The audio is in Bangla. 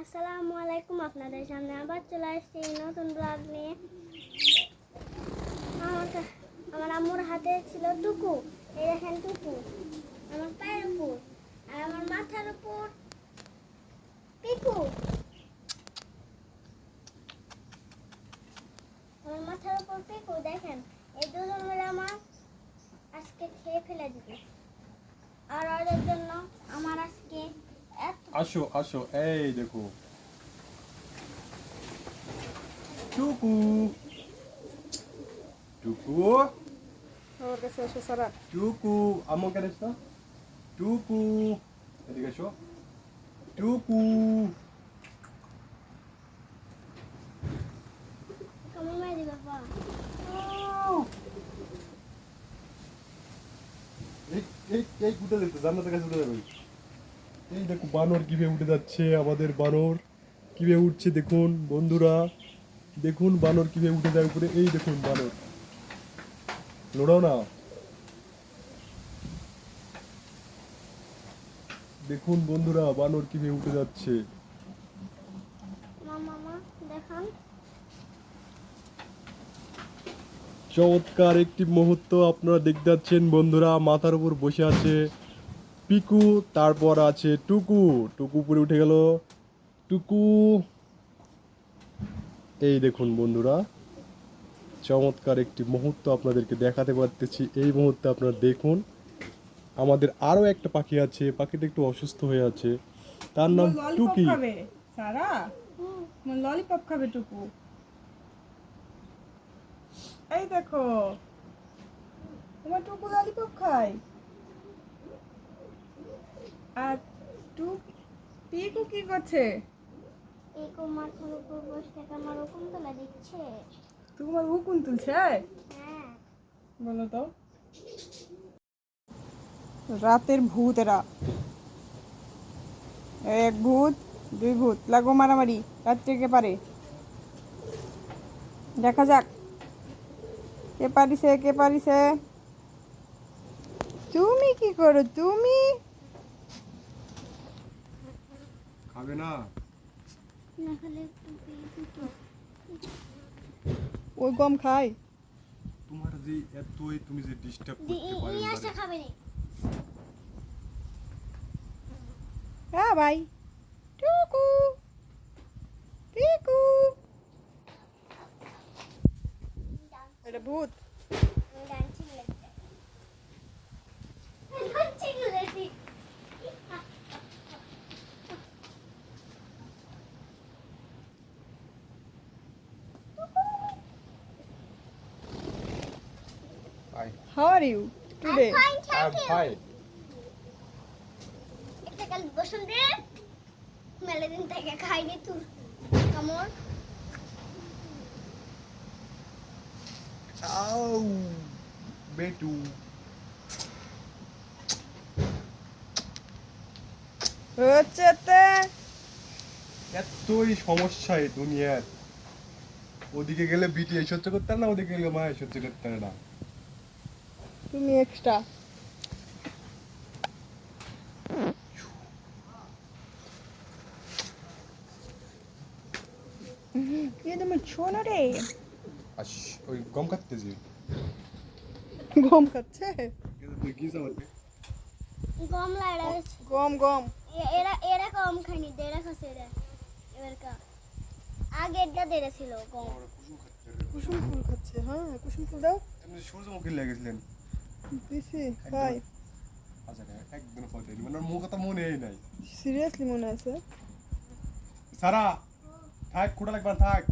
আসসালামু আলাইকুম, আপনাদের সামনে আবার চলে আসছি নতুন ব্লগ নিয়ে। আমার আমার আম্মুর হাতে ছিল টুকু, এই দেখেন টুকু। আমার পায়ের উপর, আর আমার মাথার উপর পিকু আমার মাথার উপর পিকু দেখেন এই দুজন মিলে আমার আজকে খেয়ে ফেলে দিবে আর ওদের জন্য আমার আজকে এত আসো আসো এই দেখো টুকু টুকু আমার কাছে এসো সারা টুকু আম্মু কেন এসছো টুকু এদিকে এসো টুকু এই এই এই উঠে যেতে জান্নাতের কাছে উঠে যাবে এই দেখো বানর কীভাবে উঠে যাচ্ছে আমাদের বানর কীভাবে উঠছে দেখুন বন্ধুরা দেখুন বানর কীভাবে উঠে যায় উপরে এই দেখুন বানর। লোড়াও না। দেখুন বন্ধুরা বানর কীভাবে উঠে যাচ্ছে। চমৎকার একটি মুহূর্ত আপনারা দেখতে পাচ্ছেন বন্ধুরা মাথার উপর বসে আছে। পিকু তারপর আছে টুকু। টুকু উপরে উঠে গেল। টুকু। এই দেখুন বন্ধুরা চমৎকার একটি মুহূর্ত আপনাদেরকে দেখাতে পারতেছি। এই মুহূর্তে আপনারা দেখুন আমাদের আরও একটা পাখি আছে পাখিটা একটু অসুস্থ হয়ে আছে। তার নাম টুকি। সারা? ললিপপ খাবে টুকু। এই দেখো তোমার টুকু ললিপপ খায়। আর টু পিকু কি করছে? এই কো মাথার উপর বসে থেকে আমার ওরকম তোলা দিচ্ছে। তোমার হুকুন তুলছে হ্যাঁ। বলো তো। রাতের ভূত এরা। এক ভূত দুই ভূত লাগো মারামারি রাত্রে কে পারে। দেখা যাক। কে পারিছে কে পারিছে? তুমি কি করো তুমি? খাবে না? না খালি একটু একটু ওই গম খায় তোমার যে এতই তুমি যে ডিস্টার্ব করতে পারো ই আসা খাবে নি। হ্যাঁ ভাই। টুকু। পিকু। এটা ভূত। Hi. How are you today? Fine I'm thank you fine. একটা কাল দে মেলে দিন থেকে খাইনি তুই কামড় Ow. বেটু হচ্ছে তে এতই সমস্যা এই দুনিয়ার ওদিকে গেলে বিটি এই সহ্য করতে পারে না ওদিকে গেলে মা এই সহ্য করতে না তুমি এক্সট্রা ये तो मैं छोना रे আস ওই গম খাচ্ছে গম খাচ্ছে তুই কি জামাতে গম লাড়া গম গম এরা এরা কম খাইনি দেড়া খাসে এরা এবার কা আগে এটা দেড়া ছিল গম কুসুম ফুল খাচ্ছে হ্যাঁ কুসুম ফুল দাও আপনি সূর্যমুখী লেগেছিলেন দিছি খাই আচ্ছা একদম কথা মানে মুখ কথা মনেই নাই। সিরিয়াসলি মনে আছে? সারা থাক খোটা লাগবে থাক।